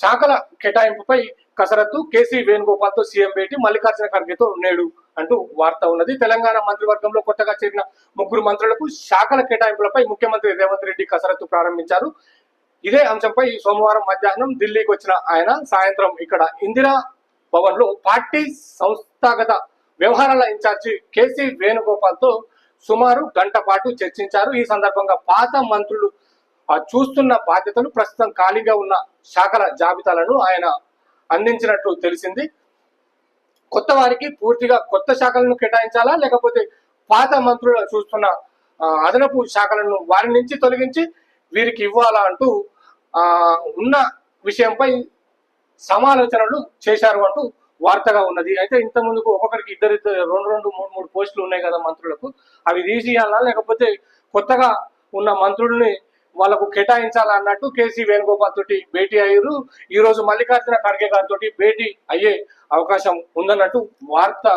శాఖల కేటాయింపుపై కసరత్తు KC వేణుగోపాల్తో CM భేటీ మల్లికార్జున ఖర్గేతో నేడు అంటూ వార్త ఉన్నది. తెలంగాణ మంత్రివర్గంలో కొత్తగా చేరిన ముగ్గురు మంత్రులకు శాఖల కేటాయింపులపై ముఖ్యమంత్రి రేవంత్ రెడ్డి కసరత్తు ప్రారంభించారు. ఇదే అంశంపై సోమవారం మధ్యాహ్నం ఢిల్లీకి వచ్చిన ఆయన సాయంత్రం ఇక్కడ ఇందిరా భవన్లో పార్టీ సంస్థాగత వ్యవహారాల ఇన్ఛార్జి కేసీ వేణుగోపాల్తో సుమారు గంట పాటు చర్చించారు. ఈ సందర్భంగా పాత మంత్రులు చూస్తున్న బాధ్యతలు ప్రస్తుతం ఖాళీగా ఉన్న శాఖల జాబితాలను ఆయన అందించినట్లు తెలిసింది. కొత్త వారికి పూర్తిగా కొత్త శాఖలను కేటాయించాలా లేకపోతే పాత మంత్రులు చూస్తున్న అదనపు శాఖలను వారి నుంచి తొలగించి వీరికి ఇవ్వాలా అంటూ ఆ, ఉన్న విషయంపై సమాలోచనలు చేశారు అంటూ వార్తగా ఉన్నది. అయితే ఇంత ముందుకు ఒక్కొక్కరికి ఇద్దరిద్దరు ఇద్దరు రెండు రెండు మూడు మూడు పోస్టులు ఉన్నాయి కదా మంత్రులకు. అవి తీసేయాలా లేకపోతే కొత్తగా ఉన్న మంత్రుల్ని వాళ్ళకు కేటాయించాలన్నట్టు కేసీ వేణుగోపాల్ తోటి భేటీ అయ్యారు. ఈ రోజు మల్లికార్జున ఖర్గే గారితో భేటీ అయ్యే అవకాశం ఉందన్నట్టు వార్త